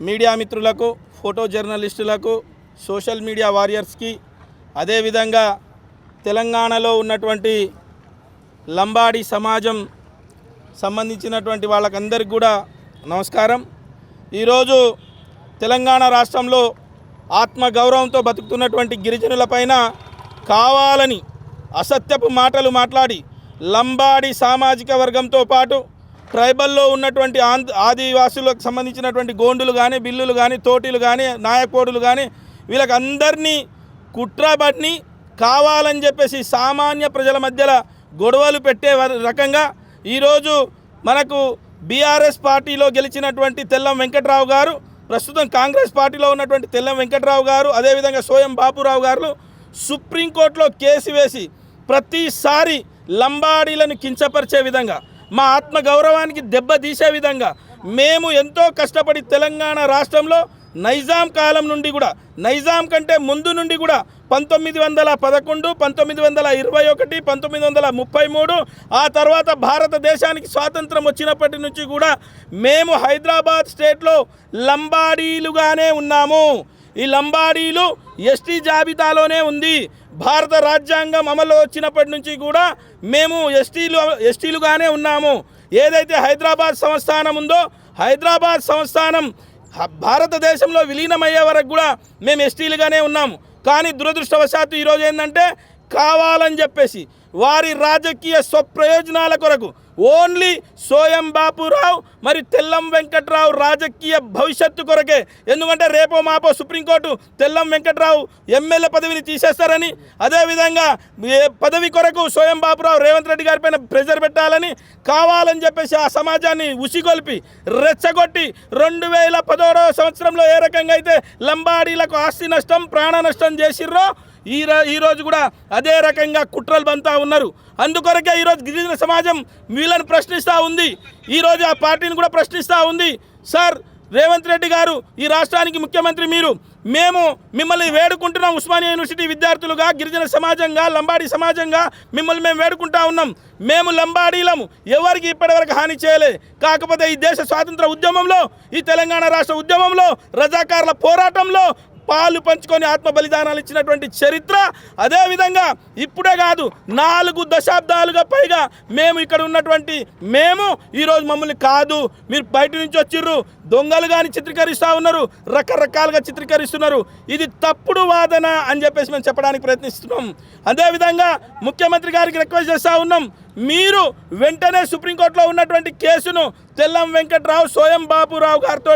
Media మిత్రులకు photo జర్నలిస్టులకు social media వారియర్స్కి అదేవిధంగా తెలంగాణలో ఉన్నటువంటి లంబాడి సమాజం సంబంధించినటువంటి వాళ్ళకందరికీ కూడా నమస్కారం. ఈరోజు తెలంగాణ రాష్ట్రంలో ఆత్మగౌరవంతో బతుకుతున్నటువంటి గిరిజనులపైన కావాలని అసత్యపు మాటలు మాట్లాడి లంబాడి సామాజిక వర్గంతో పాటు ట్రైబల్లో ఉన్నటువంటి ఆంధ్ర ఆదివాసులకు సంబంధించినటువంటి గోండులు కానీ బిల్లులు కానీ తోటీలు కానీ నాయకోడులు కానీ వీళ్ళకి అందరినీ కుట్రబడిని కావాలని చెప్పేసి సామాన్య ప్రజల మధ్యలో గొడవలు పెట్టే వ- రకంగా ఈరోజు మనకు బీఆర్ఎస్ పార్టీలో గెలిచినటువంటి తెల్లం వెంకట్రావు గారు ప్రస్తుతం కాంగ్రెస్ పార్టీలో ఉన్నటువంటి తెల్లం వెంకట్రావు గారు అదేవిధంగా సోయం బాపురావు గారు సుప్రీంకోర్టులో కేసు వేసి ప్రతిసారి లంబాడీలను కించపరిచే విధంగా మా ఆత్మ గౌరవానికి దెబ్బ తీసే విధంగా మేము ఎంతో కష్టపడి తెలంగాణ రాష్ట్రంలో నైజాం కాలం నుండి కూడా నైజాం కంటే ముందు నుండి కూడా పంతొమ్మిది వందల పదకొండు పంతొమ్మిది వందల ఇరవై ఒకటి పంతొమ్మిది వందల ముప్పై మూడు ఆ తర్వాత భారతదేశానికి స్వాతంత్రం వచ్చినప్పటి నుంచి కూడా మేము హైదరాబాద్ స్టేట్లో లంబాడీలుగానే ఉన్నాము. ఈ లంబాడీలు ఎస్టీ జాబితాలోనే ఉంది. భారత రాజ్యాంగం అమలు వచ్చినప్పటి నుంచి కూడా మేము ఎస్టీలు ఎస్టీలుగానే ఉన్నాము. ఏదైతే హైదరాబాద్ సంస్థానం ఉందో హైదరాబాద్ సంస్థానం భారతదేశంలో విలీనమయ్యే వరకు కూడా మేము ఎస్టీలుగానే ఉన్నాము. కానీ దురదృష్టవశాత్తు ఈరోజు ఏంటంటే కావాలని చెప్పేసి వారి రాజకీయ స్వప్రయోజనాల కొరకు ఓన్లీ సోయం బాపురావు మరి తెల్లం వెంకట్రావు రాజకీయ భవిష్యత్తు కొరకే. ఎందుకంటే రేపో మాపో సుప్రీంకోర్టు తెల్లం వెంకట్రావు ఎమ్మెల్యే పదవిని తీసేస్తారని అదేవిధంగా ఏ పదవి కొరకు సోయం బాపురావు రేవంత్ రెడ్డి గారి పైన ప్రెజర్ పెట్టాలని కావాలని చెప్పేసి ఆ సమాజాన్ని ఉసిగొల్పి రెచ్చగొట్టి రెండు వేల పదోడవ సంవత్సరంలో ఏ రకంగా అయితే లంబాడీలకు ఆస్తి నష్టం ప్రాణ నష్టం చేసిర్రో ఈ ఈరోజు ఈ రోజు కూడా అదే రకంగా కుట్రలు బంతా ఉన్నారు. అందుకొరకే ఈరోజు గిరిజన సమాజం వీళ్ళని ప్రశ్నిస్తూ ఉంది. ఈరోజు ఆ పార్టీని కూడా ప్రశ్నిస్తూ ఉంది. సార్ రేవంత్ రెడ్డి గారు ఈ రాష్ట్రానికి ముఖ్యమంత్రి మీరు. మేము మిమ్మల్ని వేడుకుంటున్నాం ఉస్మానియా యూనివర్సిటీ విద్యార్థులుగా గిరిజన సమాజంగా లంబాడీ సమాజంగా. మిమ్మల్ని మేము వేడుకుంటా ఉన్నాం. మేము లంబాడీలము. ఎవరికి ఇప్పటివరకు హాని చేయలే. కాకపోతే ఈ దేశ స్వాతంత్ర ఉద్యమంలో ఈ తెలంగాణ రాష్ట్ర ఉద్యమంలో రజాకారుల పోరాటంలో పాలు పంచుకొని ఆత్మ బలిదానాలు ఇచ్చినటువంటి చరిత్ర అదేవిధంగా ఇప్పుడే కాదు నాలుగు దశాబ్దాలుగా పైగా మేము ఇక్కడ ఉన్నటువంటి మేము ఈరోజు మమ్మల్ని కాదు మీరు బయట నుంచి వచ్చిర్రు దొంగలు కానీ చిత్రీకరిస్తూ ఉన్నారు రకరకాలుగా చిత్రీకరిస్తున్నారు. ఇది తప్పుడు వాదన అని చెప్పేసి మేము చెప్పడానికి ప్రయత్నిస్తున్నాం. అదేవిధంగా ముఖ్యమంత్రి గారికి రిక్వెస్ట్ చేస్తూ ఉన్నాం మీరు వెంటనే సుప్రీంకోర్టులో ఉన్నటువంటి కేసును తెల్లం వెంకట్రావు సోయం బాబురావు గారితో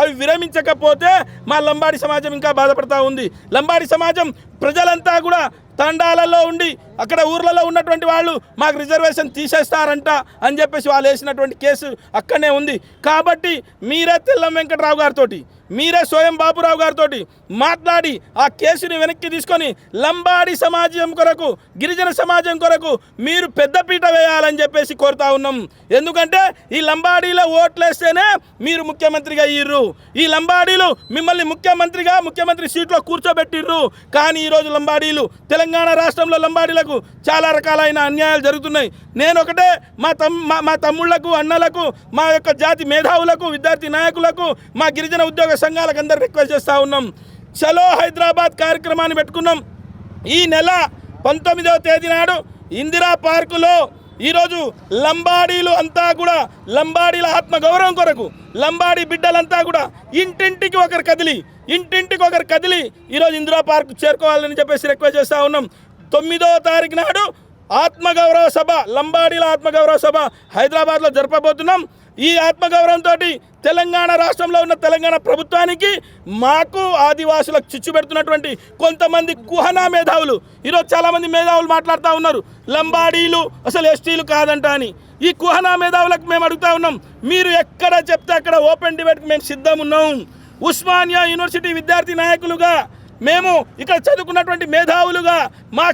అవి విరమించకపోతే మా లంబాడి సమాజం ఇంకా బాధపడతా ఉంది. లంబాడి సమాజం ప్రజలంతా కూడా తండాలలో ఉండి అక్కడ ఊర్లలో ఉన్నటువంటి వాళ్ళు మాకు రిజర్వేషన్ తీసేస్తారంట అని చెప్పేసి వాళ్ళు వేసినటువంటి కేసు అక్కడనే ఉంది. కాబట్టి మీరే తెల్లం వెంకట్రావు గారితో మీరే స్వయం బాబురావు గారితో మాట్లాడి ఆ కేసుని వెనక్కి తీసుకొని లంబాడి సమాజం కొరకు గిరిజన సమాజం కొరకు మీరు పెద్దపీట వేయాలని చెప్పేసి కోరుతా ఉన్నాం. ఎందుకంటే ఈ లంబాడీలో ఓట్లేస్తేనే మీరు ముఖ్యమంత్రిగా అయ్యిర్రు ఈ లంబాడీలు మిమ్మల్ని ముఖ్యమంత్రిగా ముఖ్యమంత్రి సీట్లో కూర్చోబెట్టిర్రు. కానీ ఈరోజు లంబాడీలు తెలంగాణ రాష్ట్రంలో లంబాడీలకు చాలా రకాలైన అన్యాయాలు జరుగుతున్నాయి. నేను ఒకటే మా తమ్ మా మా తమ్ముళ్ళకు అన్నలకు మా యొక్క జాతి మేధావులకు విద్యార్థి నాయకులకు మా గిరిజన ఉద్యోగ సంఘాలకు అందరు రిక్వెస్ట్ చేస్తూ ఉన్నాం. చలో హైదరాబాద్ కార్యక్రమాన్ని పెట్టుకున్నాం. ఈ నెల పంతొమ్మిదవ తేదీ నాడు ఇందిరా పార్కులో ఈరోజు లంబాడీలు అంతా కూడా లంబాడీల ఆత్మగౌరవం కొరకు లంబాడీ బిడ్డలంతా కూడా ఇంటింటికి ఒకరు కదిలి ఇంటింటికి ఒకరు కదిలి ఈరోజు ఇందిరా పార్క్ చేరుకోవాలని చెప్పేసి రిక్వెస్ట్ చేస్తూ ఉన్నాం. తొమ్మిదవ తారీఖు నాడు ఆత్మగౌరవ సభ లంబాడీల ఆత్మగౌరవ సభ హైదరాబాద్లో జరపబోతున్నాం. ఈ ఆత్మగౌరవంతో తెలంగాణ రాష్ట్రంలో ఉన్న తెలంగాణ ప్రభుత్వానికి మాకు ఆదివాసులకు చిచ్చు పెడుతున్నటువంటి కొంతమంది కుహనా మేధావులు. ఈరోజు చాలామంది మేధావులు మాట్లాడుతూ ఉన్నారు. లంబాడీలు అసలు ఎస్టీలు కాదంట అని. ఈ కుహనా మేధావులకు మేము అడుగుతా ఉన్నాం. మీరు ఎక్కడ చెప్తే అక్కడ ఓపెన్ డిబేట్కి మేము సిద్ధం ఉన్నాం. ఉస్మానియా యూనివర్సిటీ విద్యార్థి నాయకులుగా మేము ఇక్కడ చదువుకున్నటువంటి మేధావులుగా మా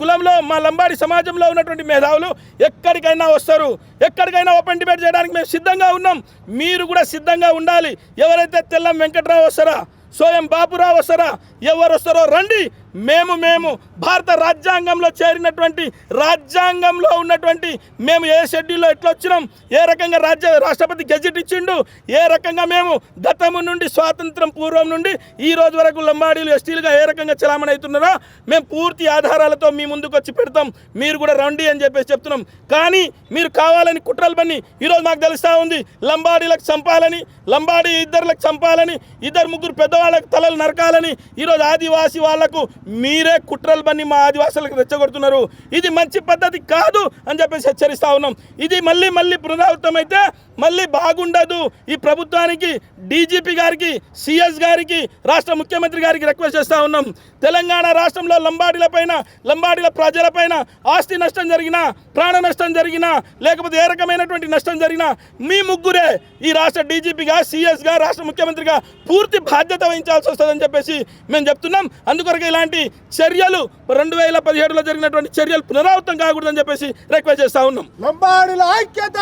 కులంలో మా లంబాడి సమాజంలో ఉన్నటువంటి మేధావులు ఎక్కడికైనా వస్తారు. ఎక్కడికైనా ఓపెన్ డిబేట్ చేయడానికి మేము సిద్ధంగా ఉన్నాం. మీరు కూడా సిద్ధంగా ఉండాలి. ఎవరైతే తెల్లం వెంకట్రావు వస్తారా సోయం బాపురావు వస్తారా ఎవరు వస్తారో రండి. మేము మేము భారత రాజ్యాంగంలో చేరినటువంటి రాజ్యాంగంలో ఉన్నటువంటి మేము ఏ షెడ్యూల్లో ఎట్లా వచ్చినాం ఏ రకంగా రాజ్య రాష్ట్రపతి గెజెట్ ఇచ్చిండు ఏ రకంగా మేము గతము నుండి స్వాతంత్రం పూర్వం నుండి ఈ రోజు వరకు లంబాడీలు ఎస్టీలుగా ఏ రకంగా చలామణి అవుతున్నారో మేము పూర్తి ఆధారాలతో మీ ముందుకు వచ్చి పెడతాం. మీరు కూడా రండి అని చెప్పేసి చెప్తున్నాం. కానీ మీరు కావాలని కుట్రలు పని ఈరోజు మాకు తెలుస్తూ ఉంది లంబాడీలకు చంపాలని లంబాడీ ఇద్దరులకు చంపాలని ఇద్దరు ముగ్గురు పెద్దవాళ్ళకు తలలు నరకాలని ఈరోజు ఆదివాసీ వాళ్ళకు మీరే కుట్రలు పని మా ఆదివాసులకు రెచ్చగొడుతున్నారు. ఇది మంచి పద్ధతి కాదు అని చెప్పేసి హెచ్చరిస్తా ఉన్నాం. ఇది మళ్ళీ మళ్ళీ పునరావృతమైతే మళ్ళీ బాగుండదు. ఈ ప్రభుత్వానికి డీజీపీ గారికి సిఎస్ గారికి రాష్ట్ర ముఖ్యమంత్రి గారికి రిక్వెస్ట్ చేస్తూ ఉన్నాం. తెలంగాణ రాష్ట్రంలో లంబాడీల పైన లంబాడీల ప్రజలపైన ఆస్తి నష్టం జరిగినా ప్రాణ నష్టం జరిగినా లేకపోతే ఏ రకమైనటువంటి నష్టం జరిగినా మీ ముగ్గురే ఈ రాష్ట్ర డీజీపీగా సిఎస్గా రాష్ట్ర ముఖ్యమంత్రిగా పూర్తి బాధ్యత వహించాల్సి వస్తుందని చెప్పేసి మేము చెప్తున్నాం. అందుకొరకు ఇలాంటి చర్యలు రెండు వేల పదిహేడులో జరిగినటువంటి చర్యలు పునరావృతం కాకూడదని చెప్పేసి రిక్వెస్ట్ చేస్తూ ఉన్నాం. లంబాడీల ఐక్యత!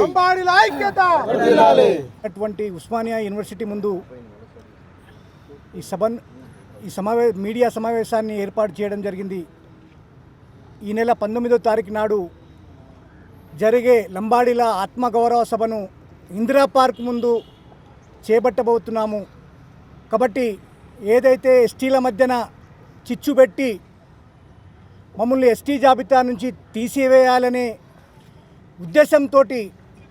లంబాడీల ఐక్యత! అటువంటి ఉస్మానియా యూనివర్సిటీ ముందు ఈ సభ ఈ సమావే మీడియా సమావేశాన్ని ఏర్పాటు చేయడం జరిగింది. ఈ నెల పంతొమ్మిదో తారీఖు నాడు జరిగే లంబాడీల ఆత్మగౌరవ సభను ఇందిరా పార్క్ ముందు చేపట్టబోతున్నాము. కాబట్టి ఏదైతే ఎస్టీల మధ్యన చిచ్చు పెట్టి మమ్మల్ని ఎస్టీ జాబితా నుంచి తీసివేయాలనే ఉద్దేశంతో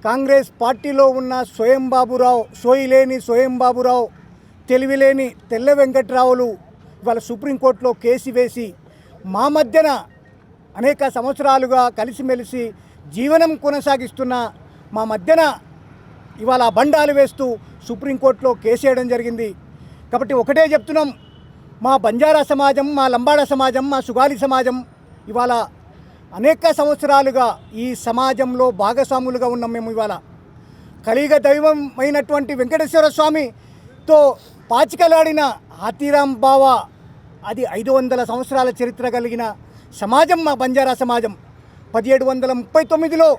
కాంగ్రెస్ పార్టీలో ఉన్న స్వయం బాబురావు సోయిలేని స్వయం బాబురావు తెలివిలేని తెల్ల వెంకట్రావులు ఇవాళ సుప్రీంకోర్టులో కేసు వేసి మా మధ్యన అనేక సంవత్సరాలుగా కలిసిమెలిసి జీవనం కొనసాగిస్తున్న మా మధ్యన ఇవాళ బండాలు వేస్తూ సుప్రీంకోర్టులో కేసు వేయడం జరిగింది. కాబట్టి ఒకటే చెప్తున్నాం మా బంజారా సమాజం మా లంబాడ సమాజం మా సుగాలి సమాజం ఇవాళ అనేక సంవత్సరాలుగా ఈ సమాజంలో భాగస్వాములుగా ఉన్నాం మేము ఇవాళ. కలిగ దైవం అయినటువంటి వెంకటేశ్వర స్వామితో పాచికలాడిన హాతీరాం బావ అది ఐదు వందల సంవత్సరాల చరిత్ర కలిగిన సమాజం మా బంజారా సమాజం. పదిహేడు వందల ముప్పై తొమ్మిదిలో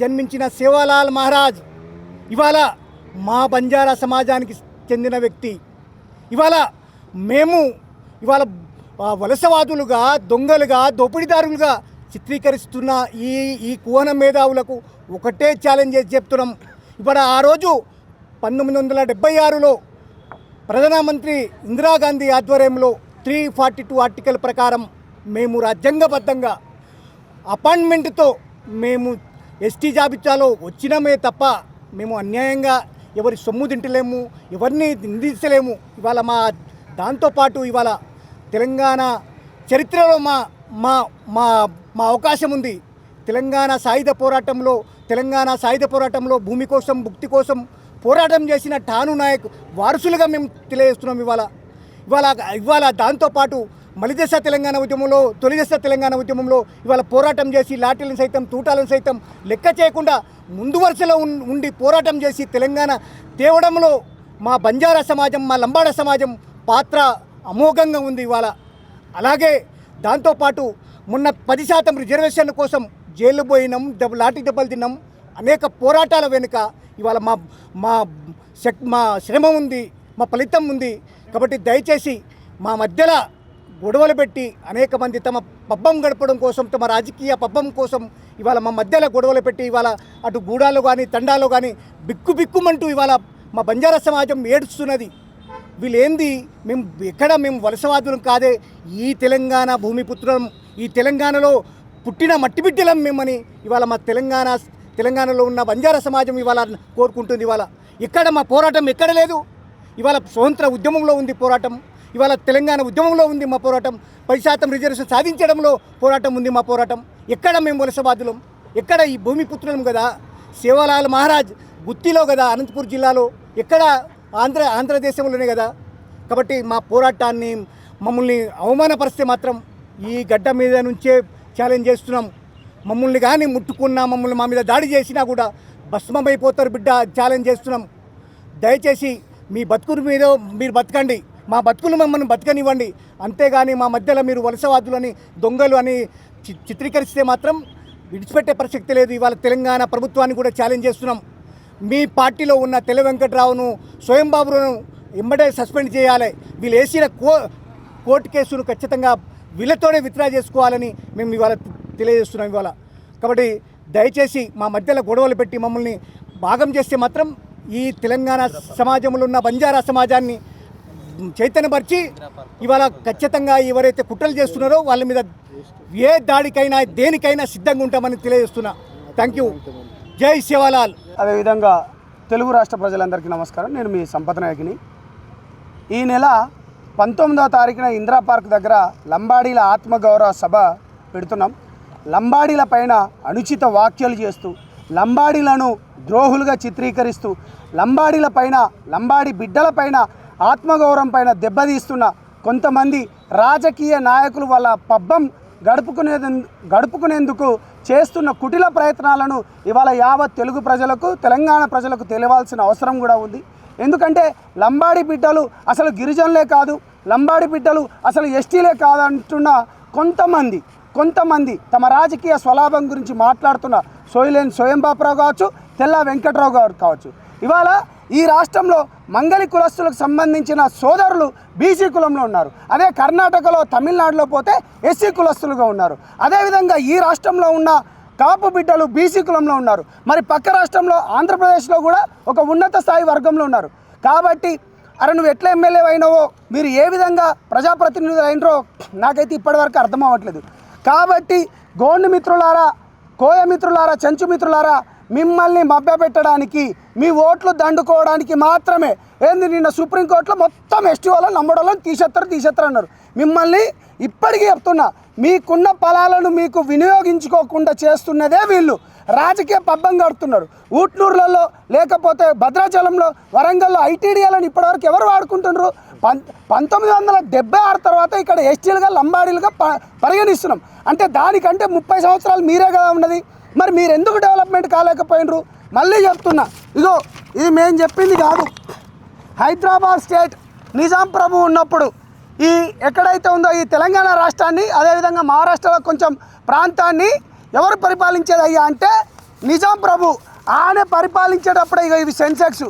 జన్మించిన సేవాలాల్ మహారాజ్ ఇవాళ మా బంజారా సమాజానికి చెందిన వ్యక్తి. ఇవాళ మేము ఇవాళ వలసవాదులుగా దొంగలుగా దోపిడీదారులుగా చిత్రీకరిస్తున్న ఈ ఈ కువన మేధావులకు ఒకటే ఛాలెంజ్ చెప్తున్నాం. ఇవాళ ఆ రోజు పంతొమ్మిది వందల డెబ్బై ఆరులో ప్రధానమంత్రి ఇందిరాగాంధీ ఆధ్వర్యంలో త్రీ ఫార్టీ టూ ఆర్టికల్ ప్రకారం మేము రాజ్యాంగబద్ధంగా అపాయింట్మెంట్తో మేము ఎస్టీ జాబితాలో వచ్చినామే తప్ప మేము అన్యాయంగా ఎవరి సొమ్ము తింటలేము ఎవరిని నిందించలేము. ఇవాళ మా దాంతోపాటు ఇవాళ తెలంగాణ చరిత్రలో మా మా మా మా అవకాశం ఉంది. తెలంగాణ సాయుధ పోరాటంలో తెలంగాణ సాయుధ పోరాటంలో భూమి కోసం భుక్తి కోసం పోరాటం చేసిన ఠాను నాయక్ వారసులుగా మేము తెలియజేస్తున్నాం ఇవాళ. ఇవాళ ఇవాళ దాంతోపాటు మలిదశ తెలంగాణ ఉద్యమంలో తొలిదశ తెలంగాణ ఉద్యమంలో ఇవాళ పోరాటం చేసి లాఠీలను సైతం తూటాలను సైతం లెక్క చేయకుండా ముందు వరుసలో ఉండి పోరాటం చేసి తెలంగాణ తేవడంలో మా బంజారా సమాజం మా లంబాడ సమాజం పాత్ర అమోఘంగా ఉంది ఇవాళ. అలాగే దాంతోపాటు మొన్న పది శాతం రిజర్వేషన్ల కోసం జైలు పోయినాం దెబ్బ లాఠీ దెబ్బలు తిన్నాం. అనేక పోరాటాల వెనుక ఇవాళ మా మా శక్ మా శ్రమ ఉంది మా ఫలితం ఉంది. కాబట్టి దయచేసి మా మధ్యలో గొడవలు పెట్టి అనేక మంది తమ పబ్బం గడపడం కోసం తమ రాజకీయ పబ్బం కోసం ఇవాళ మా మధ్యలో గొడవలు పెట్టి ఇవాళ అటు గూడాలో కానీ తండాలు కానీ బిక్కు బిక్కుమంటూ ఇవాళ మా బంజారా సమాజం ఏడుస్తున్నది. వీళ్ళేంది? మేము ఎక్కడ మేము వలసవాదులం కాదే? ఈ తెలంగాణ భూమిపుత్రం ఈ తెలంగాణలో పుట్టిన మట్టి బిడ్డలం మేమని ఇవాళ మా తెలంగాణ తెలంగాణలో ఉన్న బంజారా సమాజం ఇవాళ కోరుకుంటుంది ఇవాళ. ఇక్కడ మా పోరాటం ఎక్కడ లేదు. ఇవాళ స్వతంత్ర ఉద్యమంలో ఉంది పోరాటం. ఇవాళ తెలంగాణ ఉద్యమంలో ఉంది మా పోరాటం. పది శాతం రిజర్వేషన్ సాధించడంలో పోరాటం ఉంది మా పోరాటం. ఎక్కడ మేము వలసబాధులం ఎక్కడ ఈ భూమిపుత్రులం కదా? సేవలాల్ మహారాజ్ గుత్తిలో కదా అనంతపూర్ జిల్లాలో. ఎక్కడ? ఆంధ్ర ఆంధ్రదేశంలోనే కదా. కాబట్టి మా పోరాటాన్ని మమ్మల్ని అవమానపరిస్తే మాత్రం ఈ గడ్డ మీద నుంచే ఛాలెంజ్ చేస్తున్నాం. మమ్మల్ని కానీ ముట్టుకున్నా మమ్మల్ని మా మీద దాడి చేసినా కూడా భస్మమైపోతారు బిడ్డ. ఛాలెంజ్ చేస్తున్నాం. దయచేసి మీ బతుకుల మీద మీరు బతకండి. మా బతుకులు మమ్మల్ని బతకనివ్వండి. అంతేగాని మా మధ్యలో మీరు వలసవాదులని దొంగలు అని చి- చిత్రీకరిస్తే మాత్రం విడిచిపెట్టే ప్రసక్తి లేదు. ఇవాళ తెలంగాణ ప్రభుత్వాన్ని కూడా ఛాలెంజ్ చేస్తున్నాం. మీ పార్టీలో ఉన్న తెలి వెంకట్రావును స్వయంబాబును బాబును సస్పెండ్ చేయాలి. వీళ్ళు వేసిన కో కోర్టు కేసును ఖచ్చితంగా వీళ్ళతోనే విత్డ్రా చేసుకోవాలని మేము ఇవాళ తెలియజేస్తున్నాం ఇవాళ. కాబట్టి దయచేసి మా మధ్యలో గొడవలు పెట్టి మమ్మల్ని భాగం చేస్తే మాత్రం ఈ తెలంగాణ సమాజంలో ఉన్న బంజారా సమాజాన్ని చైతన్యపరిచి ఇవాళ ఖచ్చితంగా ఎవరైతే కుట్రలు చేస్తున్నారో వాళ్ళ మీద ఏ దాడికైనా దేనికైనా సిద్ధంగా ఉంటామని తెలియజేస్తున్నా. థ్యాంక్ యూ జై శివలాల్. అదేవిధంగా తెలుగు రాష్ట్ర ప్రజలందరికీ నమస్కారం. నేను మీ సంపద నాయకుని. ఈ నెల పంతొమ్మిదవ తారీఖున ఇందిరా పార్క్ దగ్గర లంబాడీల ఆత్మగౌరవ సభ పెడుతున్నాం. లంబాడీల పైన అనుచిత వ్యాఖ్యలు చేస్తూ లంబాడీలను ద్రోహులుగా చిత్రీకరిస్తూ లంబాడీల పైన లంబాడి బిడ్డల పైన ఆత్మగౌరవం పైన దెబ్బతీస్తున్న కొంతమంది రాజకీయ నాయకులు వాళ్ళ పబ్బం గడుపుకునే గడుపుకునేందుకు చేస్తున్న కుటిల ప్రయత్నాలను ఇవాళ యావత్ తెలుగు ప్రజలకు తెలంగాణ ప్రజలకు తెలియాల్సిన అవసరం కూడా ఉంది. ఎందుకంటే లంబాడి బిడ్డలు అసలు గిరిజనులే కాదు లంబాడి బిడ్డలు అసలు ఎస్టీలే కాదంటున్న కొంతమంది కొంతమంది తమ రాజకీయ స్వలాభం గురించి మాట్లాడుతున్న సోయిలేని స్వయంబాపురావు కావచ్చు తెల్ల వెంకట్రావు గారు కావచ్చు. ఇవాళ ఈ రాష్ట్రంలో మంగళి కులస్తులకు సంబంధించిన సోదరులు బీసీ కులంలో ఉన్నారు. అదే కర్ణాటకలో తమిళనాడులో పోతే ఎస్సీ కులస్తులుగా ఉన్నారు. అదేవిధంగా ఈ రాష్ట్రంలో ఉన్న కాపు బిడ్డలు బీసీ కులంలో ఉన్నారు. మరి పక్క రాష్ట్రంలో ఆంధ్రప్రదేశ్లో కూడా ఒక ఉన్నత స్థాయి వర్గంలో ఉన్నారు. కాబట్టి అరే నువ్వు ఎట్లా ఎమ్మెల్యే అయినావో మీరు ఏ విధంగా ప్రజాప్రతినిధులు అయినరో నాకైతే ఇప్పటివరకు అర్థం అవ్వట్లేదు. కాబట్టి గోండు మిత్రులారా కోయ మిత్రులారా చెంచు మిత్రులారా మిమ్మల్ని మభ్యపెట్టడానికి మీ ఓట్లు దండుకోవడానికి మాత్రమే. ఏంది నిన్న సుప్రీంకోర్టులో మొత్తం ఎస్టీ వాళ్ళని నమ్మడం తీసేస్తారు తీసేస్తారు అన్నారు. మిమ్మల్ని ఇప్పటికీ చెప్తున్నా మీకున్న ఫలాలను మీకు వినియోగించుకోకుండా చేస్తున్నదే వీళ్ళు. రాజకీయ పబ్బం కడుతున్నారు. ఊట్నూరులలో లేకపోతే భద్రాచలంలో వరంగల్లో ఐటీడీఎలను ఇప్పటివరకు ఎవరు వాడుకుంటున్నారు? పం పంతొమ్మిది వందల డెబ్బై ఆరు తర్వాత ఇక్కడ ఎస్టీలుగా లంబాడీలుగా ప పరిగణిస్తున్నాం. అంటే దానికంటే ముప్పై సంవత్సరాలు మీరే కదా ఉన్నది. మరి మీరు ఎందుకు డెవలప్మెంట్ కాలేకపోయినరు? మళ్ళీ చెప్తున్నా. ఇగో ఇది మేము చెప్పింది కాదు. హైదరాబాద్ స్టేట్ నిజాం ప్రభు ఉన్నప్పుడు ఈ ఎక్కడైతే ఉందో ఈ తెలంగాణ రాష్ట్రాన్ని అదేవిధంగా మహారాష్ట్రలో కొంచెం ప్రాంతాన్ని ఎవరు పరిపాలించేది అయ్యా అంటే నిజాం ప్రభు. ఆనే పరిపాలించేటప్పుడు ఇక ఇవి సెన్సెక్స్.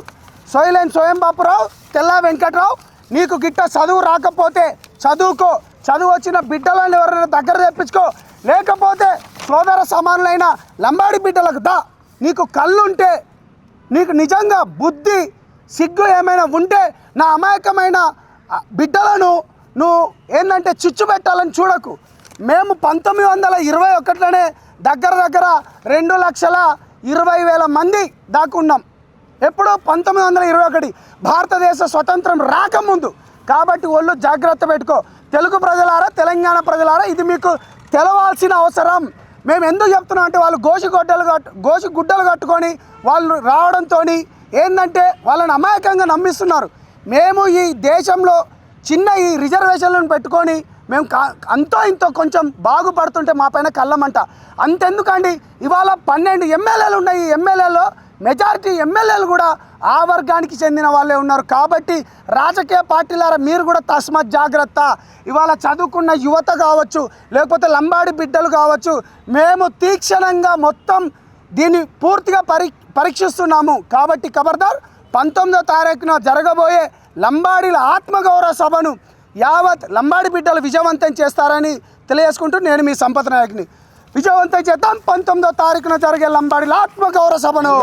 సోయలేని స్వయం బాపురావు తెల్లా వెంకట్రావు నీకు గిట్ట చదువు రాకపోతే చదువుకో. చదువు వచ్చిన బిడ్డలను ఎవరైనా దగ్గర తెప్పించుకో. లేకపోతే సోదర సమానులైన లంబాడి బిడ్డలకు దా. నీకు కళ్ళుంటే నీకు నిజంగా బుద్ధి సిగ్గు ఏమైనా ఉంటే నా అమాయకమైన బిడ్డలను నువ్వు ఏంటంటే చిచ్చు పెట్టాలని చూడకు. మేము పంతొమ్మిది వందల ఇరవై ఒకటిలోనే దగ్గర దగ్గర రెండు లక్షల ఇరవై వేల మంది దాకున్నాం ఎప్పుడో పంతొమ్మిది వందల ఇరవై ఒకటి భారతదేశ స్వతంత్రం రాకముందు. కాబట్టి ఒళ్ళు జాగ్రత్త పెట్టుకో. తెలుగు ప్రజలారా తెలంగాణ ప్రజలారా ఇది మీకు తెలవాల్సిన అవసరం. మేము ఎందుకు చెప్తున్నాం అంటే వాళ్ళు గోసి గొడ్డలు కట్టు గోషి గుడ్డలు కట్టుకొని వాళ్ళు రావడంతో ఏంటంటే వాళ్ళని అమాయకంగా నమ్మిస్తున్నారు. మేము ఈ దేశంలో చిన్న ఈ రిజర్వేషన్లను పెట్టుకొని మేము కా అంతో ఇంతో కొంచెం బాగుపడుతుంటే మా పైన కళ్ళమంట. అంతెందుకండి? ఇవాళ పన్నెండు ఎమ్మెల్యేలు ఉన్నాయి ఈ ఎమ్మెల్యేలో మెజారిటీ ఎమ్మెల్యేలు కూడా ఆ వర్గానికి చెందిన వాళ్ళే ఉన్నారు. కాబట్టి రాజకీయ పార్టీలారా మీరు కూడా తస్మత్ జాగ్రత్త. ఇవాళ చదువుకున్న యువత కావచ్చు లేకపోతే లంబాడి బిడ్డలు కావచ్చు మేము తీక్షణంగా మొత్తం దీన్ని పూర్తిగా పరి పరీక్షిస్తున్నాము. కాబట్టి ఖబర్దార్ పంతొమ్మిదో తారీఖున జరగబోయే లంబాడీల ఆత్మగౌరవ సభను యావత్ లంబాడి బిడ్డలు విజయవంతం చేస్తారని తెలియజేసుకుంటూ నేను మీ సంపద నాయకుని విజయవంతం చేద్దాం. పంతొమ్మిదో తారీఖున జరిగే లంబాడీల ఆత్మగౌరవ సభను.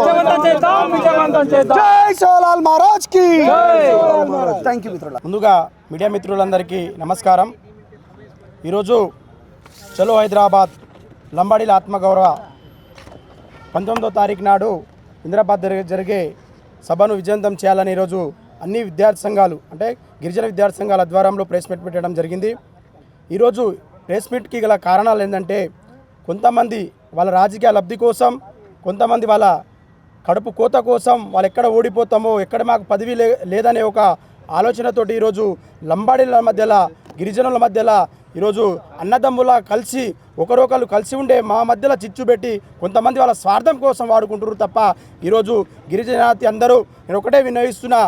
జై సోలాల్ మహారాజ్కి. థ్యాంక్ యూ మిత్రుల ముందుగా మీడియా మిత్రులందరికీ నమస్కారం. ఈరోజు చలో హైదరాబాద్ లంబాడీల ఆత్మగౌరవ పంతొమ్మిదో తారీఖు నాడు ఇందిరాబాద్ జరిగే జరిగే సభను విజయవంతం చేయాలని ఈరోజు అన్ని విద్యార్థి సంఘాలు అంటే గిరిజన విద్యార్థి సంఘాల ఆధ్వర్యంలో ప్రెస్ మీట్ పెట్టడం జరిగింది. ఈరోజు ప్రెస్ మీట్కి గల కారణాలు ఏంటంటే కొంతమంది వాళ్ళ రాజకీయ లబ్ధి కోసం కొంతమంది వాళ్ళ కడుపు కోత కోసం వాళ్ళు ఎక్కడ ఓడిపోతామో ఎక్కడ మాకు పదవి లే లేదనే ఒక ఆలోచనతోటి ఈరోజు లంబాడీల మధ్యలో గిరిజనుల మధ్యలో ఈరోజు అన్నదమ్ములా కలిసి ఒకరొకరు కలిసి ఉండే మా మధ్యలో చిచ్చు పెట్టి కొంతమంది వాళ్ళ స్వార్థం కోసం వాడుకుంటున్నారు తప్ప ఈరోజు గిరిజనాతి అందరూ నేను ఒకటే వినయిస్తున్నా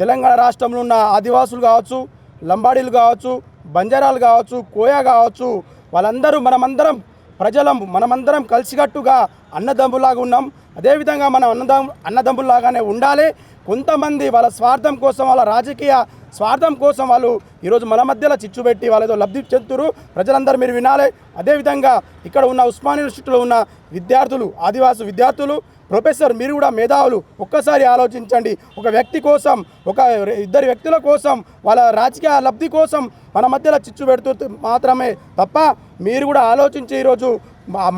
తెలంగాణ రాష్ట్రంలో ఉన్న ఆదివాసులు కావచ్చు లంబాడీలు కావచ్చు బంజారాలు కావచ్చు కోయా కావచ్చు వాళ్ళందరూ మనమందరం ప్రజలం మనమందరం కలిసికట్టుగా అన్నదమ్ములాగా ఉన్నాం. అదేవిధంగా మనం అన్నదమ్ అన్నదమ్ములాగానే ఉండాలి. కొంతమంది వాళ్ళ స్వార్థం కోసం వాళ్ళ రాజకీయ స్వార్థం కోసం వాళ్ళు ఈరోజు మన మధ్యలో చిచ్చు పెట్టి వాళ్ళేదో లబ్ధి చెందుతురు. ప్రజలందరూ మీరు వినాలి. అదేవిధంగా ఇక్కడ ఉన్న ఉస్మాన్ యూనివర్సిటీలో ఉన్న విద్యార్థులు ఆదివాసి విద్యార్థులు ప్రొఫెసర్ మీరు కూడా మేధావులు. ఒక్కసారి ఆలోచించండి. ఒక వ్యక్తి కోసం ఒక ఇద్దరు వ్యక్తుల కోసం వాళ్ళ రాజకీయ లబ్ధి కోసం మన మధ్యలో చిచ్చు పెడుతూ మాత్రమే తప్ప మీరు కూడా ఆలోచించి ఈరోజు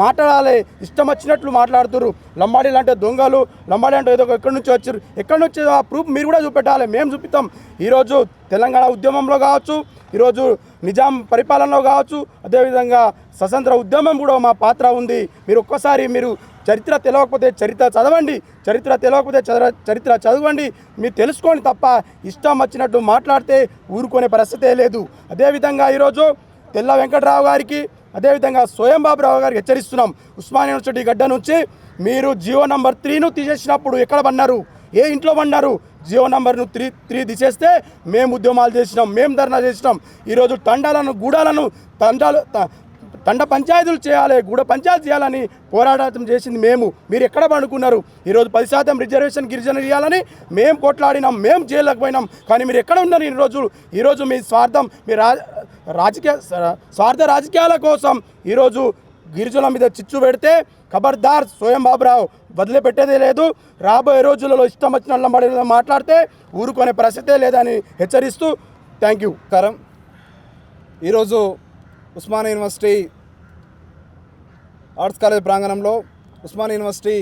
మాట్లాడాలి. ఇష్టం వచ్చినట్లు మాట్లాడుతున్నారు లంబాడీలు అంటే దొంగలు లంబాడీ అంటే ఏదో ఎక్కడి నుంచి వచ్చారు. ఎక్కడి నుంచి ఆ ప్రూఫ్ మీరు కూడా చూపెట్టాలి. మేము చూపిస్తాం. ఈరోజు తెలంగాణ ఉద్యమంలో కావచ్చు ఈరోజు నిజాం పరిపాలనలో కావచ్చు అదేవిధంగా స్వతంత్ర ఉద్యమం కూడా మా పాత్ర ఉంది. మీరు ఒక్కసారి మీరు చరిత్ర తెలియకపోతే చరిత్ర చదవండి. చరిత్ర తెలియకపోతే చదవ చరిత్ర చదవండి. మీరు తెలుసుకోండి తప్ప ఇష్టం వచ్చినట్టు మాట్లాడితే ఊరుకునే పరిస్థితే లేదు. అదేవిధంగా ఈరోజు తెల్ల వెంకటరావు గారికి అదేవిధంగా స్వయం బాబురావు గారికి హెచ్చరిస్తున్నాం. ఉస్మాన్ యూనివర్సిటీ గడ్డ నుంచి మీరు జియో నంబర్ త్రీను తీసేసినప్పుడు ఎక్కడ పన్నారు ఏ ఇంట్లో పన్నారు జియో నంబర్ను త్రీ త్రీ తీసేస్తే మేము ఉద్యమాలు చేసినాం మేము ధర్నా చేసినాం. ఈరోజు తండాలను గూడాలను తండాలు త- తండ పంచాయతీలు చేయాలి గూడ పంచాయతీ చేయాలని పోరాటం చేసింది మేము. మీరు ఎక్కడ పండుకున్నారు? ఈరోజు పది శాతం రిజర్వేషన్ గిరిజన ఇవ్వాలని మేము కొట్లాడినాం మేము చేయలేకపోయినాం కానీ మీరు ఎక్కడ ఉన్నారు ఈ రోజు? ఈరోజు మీ స్వార్థం మీ రా రాజకీయ స్వార్థ రాజకీయాల కోసం ఈరోజు గిరిజనుల మీద చిచ్చు పెడితే ఖబర్దార్ స్వయం బాబురావు వదిలిపెట్టేదే లేదు. రాబోయే రోజులలో ఇష్టం వచ్చిన మాట్లాడితే ఊరుకునే ప్రసక్తే లేదని హెచ్చరిస్తూ థ్యాంక్ యూ. కరం ఈరోజు ఉస్మాన్ యూనివర్సిటీ ఆర్ట్స్ కాలేజ్ ప్రాంగణంలో ఉస్మాన్ యూనివర్సిటీ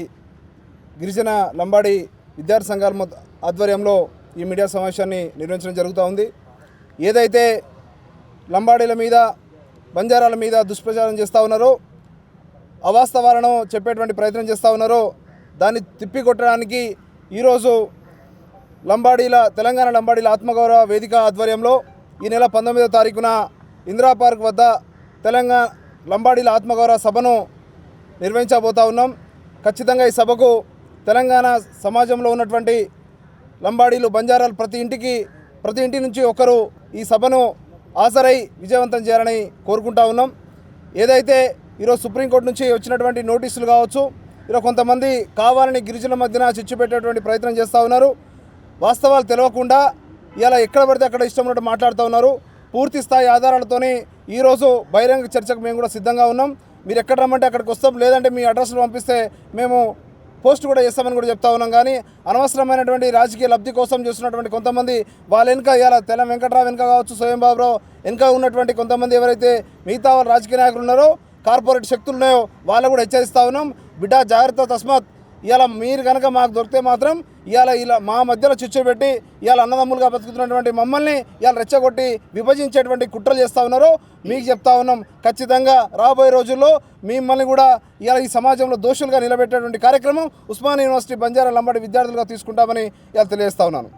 గిరిజన లంబాడి విద్యార్థి సంఘాల ఆధ్వర్యంలో ఈ మీడియా సమావేశాన్ని నిర్వహించడం జరుగుతూ ఉంది. ఏదైతే లంబాడీల మీద బంజారాల మీద దుష్ప్రచారం చేస్తూ ఉన్నారో అవాస్తవాలను చెప్పేటువంటి ప్రయత్నం చేస్తూ ఉన్నారో దాన్ని తిప్పికొట్టడానికి ఈరోజు లంబాడీల తెలంగాణ లంబాడీల ఆత్మగౌరవ వేదిక ఆధ్వర్యంలో ఈ నెల పంతొమ్మిదవ తారీఖున ఇందిరా పార్క్ వద్ద తెలంగాణ లంబాడీల ఆత్మగౌరవ సభను నిర్వహించబోతా ఉన్నాం. ఖచ్చితంగా ఈ సభకు తెలంగాణ సమాజంలో ఉన్నటువంటి లంబాడీలు బంజారాలు ప్రతి ఇంటికి ప్రతి ఇంటి నుంచి ఒకరు ఈ సభను హాజరై విజయవంతం చేయాలని కోరుకుంటా ఉన్నాం. ఏదైతే ఈరోజు సుప్రీంకోర్టు నుంచి వచ్చినటువంటి నోటీసులు కావచ్చు ఈరోజు కొంతమంది కావాలని గిరిజనుల మధ్యన చిచ్చు పెట్టేటువంటి ప్రయత్నం చేస్తూ ఉన్నారు. వాస్తవాలు తెలియకుండా ఇలా ఎక్కడ పడితే అక్కడ ఇష్టం ఉన్నట్టు మాట్లాడుతూ ఉన్నారు. పూర్తి స్థాయి ఆధారాలతోని ఈరోజు బహిరంగ చర్చకు మేము కూడా సిద్ధంగా ఉన్నాం. మీరు ఎక్కడ రమ్మంటే అక్కడికి వస్తాం. లేదంటే మీ అడ్రస్లు పంపిస్తే మేము పోస్ట్ కూడా చేస్తామని కూడా చెప్తా ఉన్నాం. కానీ అనవసరమైనటువంటి రాజకీయ లబ్ధి కోసం చూస్తున్నటువంటి కొంతమంది వాళ్ళ వెనుక ఇలా తెల్ల వెంకట్రావు వెనుక కావచ్చు స్వయం బాబురావు వెనుక ఉన్నటువంటి కొంతమంది ఎవరైతే మిగతా వాళ్ళ రాజకీయ నాయకులు ఉన్నారో కార్పొరేట్ శక్తులు ఉన్నాయో వాళ్ళు కూడా హెచ్చరిస్తా ఉన్నాం. బిడ్డ జాగ్రత్త తస్మాత్. ఇలా మీరు కనుక మాకు దొరికితే మాత్రం ఇవాళ ఇలా మా మధ్యలో చిచ్చు పెట్టి ఇవాళ అన్నదమ్ములుగా బతుకుతున్నటువంటి మమ్మల్ని ఇవాళ రెచ్చగొట్టి విభజించేటువంటి కుట్రలు చేస్తూ ఉన్నారు మీకు చెప్తా ఉన్నాం. ఖచ్చితంగా రాబోయే రోజుల్లో మిమ్మల్ని కూడా ఇవాళ ఈ సమాజంలో దోషులుగా నిలబెట్టేటువంటి కార్యక్రమం ఉస్మాన్ యూనివర్సిటీ బంజారా లంబాడి విద్యార్థులుగా తీసుకుంటామని ఇలా తెలియజేస్తా ఉన్నాను.